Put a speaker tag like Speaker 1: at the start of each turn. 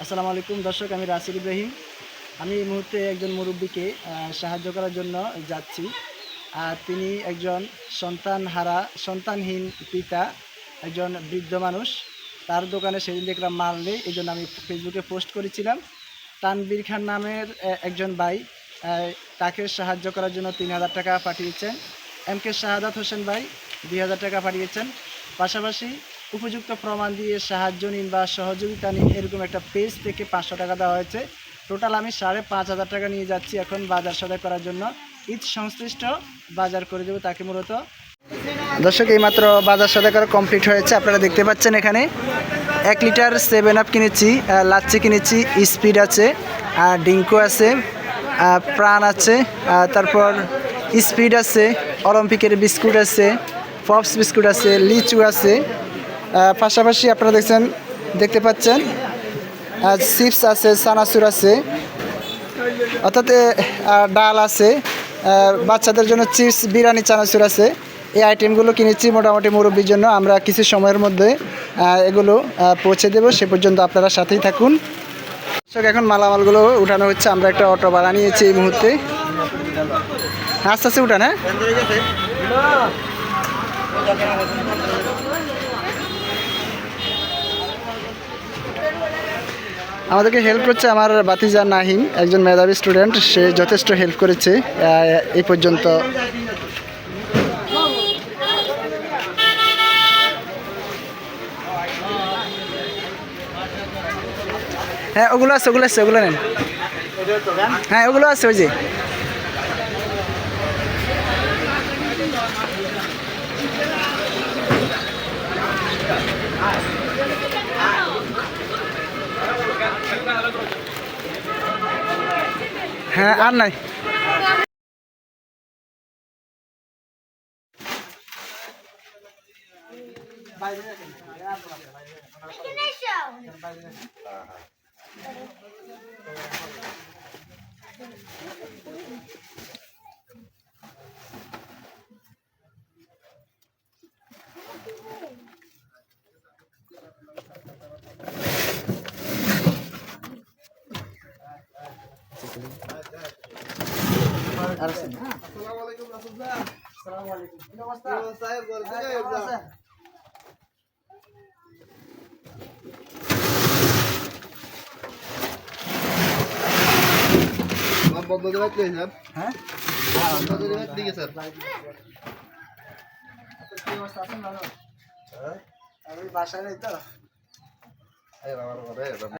Speaker 1: আসসালামু আলাইকুম দর্শক, আমি রাসির ইব্রাহিম। আমি এই মুহূর্তে একজন মুরব্বীকে সাহায্য করার জন্য যাচ্ছি। আর তিনি একজন সন্তান হারা সন্তানহীন পিতা, একজন বৃদ্ধ মানুষ। তার দোকানে সেদিন দেখলাম মাল নেই এই জন্য আমি ফেসবুকে পোস্ট করেছিলাম। তানবীর খান নামের একজন ভাই তাকে সাহায্য করার জন্য তিন হাজার টাকা পাঠিয়েছেন। এম কে শাহাদাত হোসেন ভাই, দুই হাজার টাকা পাঠিয়েছেন। পাশাপাশি উপযুক্ত প্রমাণ দিয়ে সাহায্য নিন বা সহযোগিতা নিন, এরকম একটা পেজ থেকে পাঁচশো টাকা দেওয়া হয়েছে। টোটাল আমি সাড়ে পাঁচ হাজার টাকা নিয়ে যাচ্ছি এখন বাজার সদাই করার জন্য। ঈদ সংশ্লিষ্ট, বাজার করে দেবো তাকে মূলত। দর্শক, এইমাত্র বাজার সদাই করা কমপ্লিট হয়েছে। আপনারা দেখতে পাচ্ছেন এখানে এক লিটার সেভেন আপ কিনেছি লাচ্ছি কিনেছি স্পিড আছে আর ডিঙ্কো আছে প্রাণ আছে তারপর স্পিড আছে, অলিম্পিকের বিস্কুট আছে পপস বিস্কুট আছে, লিচু আছে পাশাপাশি আপনারা দেখছেন, দেখতে পাচ্ছেন চিপস আছে সানাসুর আছে, অর্থাৎ ডাল আছে বাচ্চাদের জন্য চিপস, বিরিয়ানি, চানাচুর আছে। এই আইটেমগুলো কিনেছি মোটামুটি মুরব্বীর জন্য। আমরা কিছু সময়ের মধ্যে এগুলো পৌঁছে দেবো। সে পর্যন্ত আপনারা সাথেই থাকুন। এখন মালামালগুলো উঠানো হচ্ছে। আমরা একটা অটো ভাড়া নিয়েছি এই মুহূর্তে। আস্তে আস্তে উঠান হ্যাঁ? আমাদেরকে হেল্প করছে আমার বাতিজা নাহিম একজন মেধাবী স্টুডেন্ট সে যথেষ্ট হেল্প করেছে এই পর্যন্ত। হ্যাঁ ওগুলো আছে ওগুলো আছে, ওগুলো নেন। হ্যাঁ ওগুলো আছে, ওই যে। হ্যাঁ আর নাই আর আছে আসসালামু আলাইকুম কি অবস্থা কেমন আছেন?
Speaker 2: বন্ধ করে রাখলে স্যার
Speaker 1: হ্যাঁ
Speaker 2: বন্ধ করে স্যার
Speaker 1: কি অবস্থা আছেন ভালো আমি বাসায় নেই তো।
Speaker 2: এই বাবার ঘরে